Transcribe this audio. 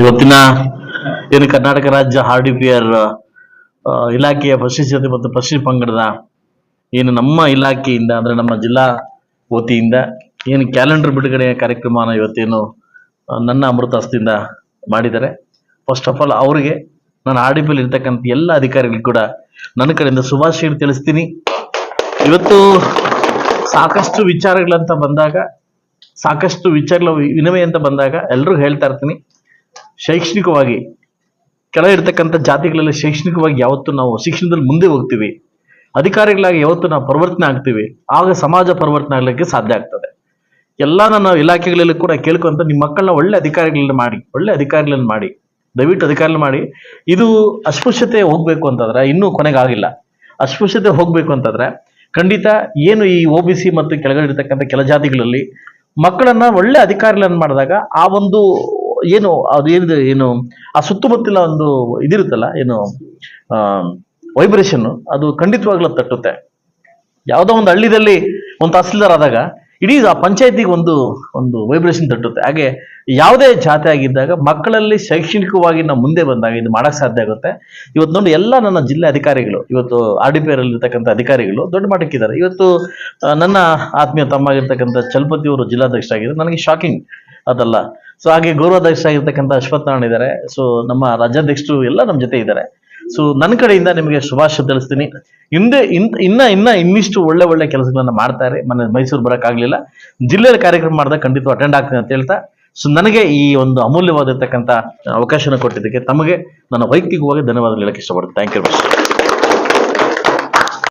ಇವತ್ತಿನ ಏನು ಕರ್ನಾಟಕ ರಾಜ್ಯ ಆರ್ ಡಿ ಪಿ ಆರ್ ಇಲಾಖೆಯ ಪರಿಶಿಷ್ಟತೆ ಮತ್ತು ಪಶ್ಚಿಮ ಪಂಗಡದ ಏನು ನಮ್ಮ ಇಲಾಖೆಯಿಂದ ಅಂದ್ರೆ ನಮ್ಮ ಜಿಲ್ಲಾ ವತಿಯಿಂದ ಏನು ಕ್ಯಾಲೆಂಡರ್ ಬಿಡುಗಡೆ ಕಾರ್ಯಕ್ರಮನ ಇವತ್ತೇನು ನನ್ನ ಅಮೃತ ಹಸ್ತಿಂದ ಮಾಡಿದ್ದಾರೆ. ಫಸ್ಟ್ ಆಫ್ ಆಲ್ ಅವರಿಗೆ ನಾನು ಆರ್ ಡಿ ಪಿಯಲ್ಲಿ ಇರ್ತಕ್ಕಂಥ ಎಲ್ಲ ಅಧಿಕಾರಿಗಳಿಗೂ ಕೂಡ ನನ್ನ ಕಡೆಯಿಂದ ಶುಭಾಶಯ ತಿಳಿಸ್ತೀನಿ. ಇವತ್ತು ಸಾಕಷ್ಟು ವಿಚಾರಗಳಂತ ಬಂದಾಗ ಸಾಕಷ್ಟು ವಿಚಾರ ವಿನಿಮಯ ಅಂತ ಬಂದಾಗ ಎಲ್ಲರೂ ಹೇಳ್ತಾ ಇರ್ತೀನಿ. ಶೈಕ್ಷಣಿಕವಾಗಿ ಕೆಳ ಇರ್ತಕ್ಕಂಥ ಜಾತಿಗಳಲ್ಲಿ ಶೈಕ್ಷಣಿಕವಾಗಿ ಯಾವತ್ತು ನಾವು ಶಿಕ್ಷಣದಲ್ಲಿ ಮುಂದೆ ಹೋಗ್ತೀವಿ. ಅಧಿಕಾರಿಗಳಾಗಿ ಯಾವತ್ತು ನಾವು ಪರಿವರ್ತನೆ ಆಗ್ತೀವಿ. ಆಗ ಸಮಾಜ ಪರಿವರ್ತನೆ ಆಗ್ಲಿಕ್ಕೆ ಸಾಧ್ಯ ಆಗ್ತದೆ. ಎಲ್ಲ ನನ್ನ ಇಲಾಖೆಗಳಲ್ಲಿ ಕೂಡ ಕೇಳ್ಕೊಂತ ನಿಮ್ಮ ಮಕ್ಕಳನ್ನ ಒಳ್ಳೆ ಅಧಿಕಾರಿಗಳನ್ನ ಮಾಡಿ, ಒಳ್ಳೆ ಅಧಿಕಾರಿಗಳನ್ನ ಮಾಡಿ, ದಯವಿಟ್ಟು ಅಧಿಕಾರಿಗಳು ಮಾಡಿ. ಇದು ಅಸ್ಪೃಶ್ಯತೆ ಹೋಗ್ಬೇಕು ಅಂತಂದ್ರೆ ಇನ್ನೂ ಕೊನೆಗಾಗಿಲ್ಲ ಅಸ್ಪೃಶ್ಯತೆ ಹೋಗ್ಬೇಕು ಅಂತಂದ್ರೆ ಖಂಡಿತ ಏನು ಈ ಒ ಬಿ ಸಿ ಮತ್ತು ಕೆಳಗಡೆ ಇರ್ತಕ್ಕಂಥ ಕೆಲ ಜಾತಿಗಳಲ್ಲಿ ಮಕ್ಕಳನ್ನ ಒಳ್ಳೆ ಅಧಿಕಾರಿಗಳನ್ನ ಮಾಡಿದಾಗ ಆ ಒಂದು ಏನು, ಅದು ಏನಿದೆ, ಏನು, ಆ ಸುತ್ತಮುತ್ತಲ ಒಂದು ಇದಿರುತ್ತಲ್ಲ, ಏನು ವೈಬ್ರೇಷನ್ ಅದು ಖಂಡಿತವಾಗ್ಲೂ ತಟ್ಟುತ್ತೆ. ಯಾವುದೋ ಒಂದು ಹಳ್ಳಿದಲ್ಲಿ ಒಂದು ತಹಸೀಲ್ದಾರ್ ಆದಾಗ ಇಡೀ ಆ ಪಂಚಾಯತಿಗೆ ಒಂದು ಒಂದು ವೈಬ್ರೇಷನ್ ತಟ್ಟುತ್ತೆ. ಹಾಗೆ ಯಾವುದೇ ಜಾತಿ ಆಗಿದ್ದಾಗ ಮಕ್ಕಳಲ್ಲಿ ಶೈಕ್ಷಣಿಕವಾಗಿ ನಾವು ಮುಂದೆ ಬಂದಾಗ ಇದು ಮಾಡಕ್ ಸಾಧ್ಯ ಆಗುತ್ತೆ. ಇವತ್ತು ನೋಡಿ ಎಲ್ಲ ನನ್ನ ಜಿಲ್ಲೆ ಅಧಿಕಾರಿಗಳು, ಇವತ್ತು ಆರ್ ಡಿ ಪಿ ಅಧಿಕಾರಿಗಳು ದೊಡ್ಡ ಮಟ್ಟಕ್ಕಿದ್ದಾರೆ. ಇವತ್ತು ನನ್ನ ಆತ್ಮೀಯ ತಮ್ಮ ಆಗಿರ್ತಕ್ಕಂಥ ಚಲಪತಿ ಅವರು ಜಿಲ್ಲಾಧ್ಯಕ್ಷರಾಗಿದ್ದಾರೆ. ನನಗೆ ಶಾಕಿಂಗ್ ಅದಲ್ಲ. ಸೊ ಹಾಗೆ ಗೌರವಾಧ್ಯಕ್ಷ ಆಗಿರ್ತಕ್ಕಂಥ ಅಶ್ವಥ್ ನಾರಾಯಣ ಇದ್ದಾರೆ. ಸೊ ನಮ್ಮ ರಾಜ್ಯಾಧ್ಯಕ್ಷರು ಎಲ್ಲ ನಮ್ಮ ಜೊತೆ ಇದ್ದಾರೆ. ಸೊ ನನ್ನ ಕಡೆಯಿಂದ ನಿಮಗೆ ಶುಭಾಶಯ ತಿಳಿಸ್ತೀನಿ. ಹಿಂದೆ, ಇನ್- ಇನ್ನ ಇನ್ನ ಇನ್ನಿಷ್ಟು ಒಳ್ಳೆ ಒಳ್ಳೆ ಕೆಲಸಗಳನ್ನ ಮಾಡ್ತಾರೆ. ಮನೆ, ಮೈಸೂರು ಬರೋಕ್ಕಾಗಲಿಲ್ಲ ಜಿಲ್ಲೆಯಲ್ಲಿ ಕಾರ್ಯಕ್ರಮ ಮಾಡಿದಾಗ ಖಂಡಿತ ಅಟೆಂಡ್ ಆಗ್ತೀನಿ ಅಂತ ಹೇಳ್ತಾ. ಸೊ ನನಗೆ ಈ ಒಂದು ಅಮೂಲ್ಯವಾದಿರ್ತಕ್ಕಂಥ ಅವಕಾಶನ ಕೊಟ್ಟಿದ್ದಕ್ಕೆ ತಮಗೆ ನನ್ನ ವೈಯಕ್ತಿಕವಾಗಿ ಧನ್ಯವಾದಗಳು ಹೇಳಕ್ಕೆ ಇಷ್ಟಪಡ್ತೀನಿ. Thank you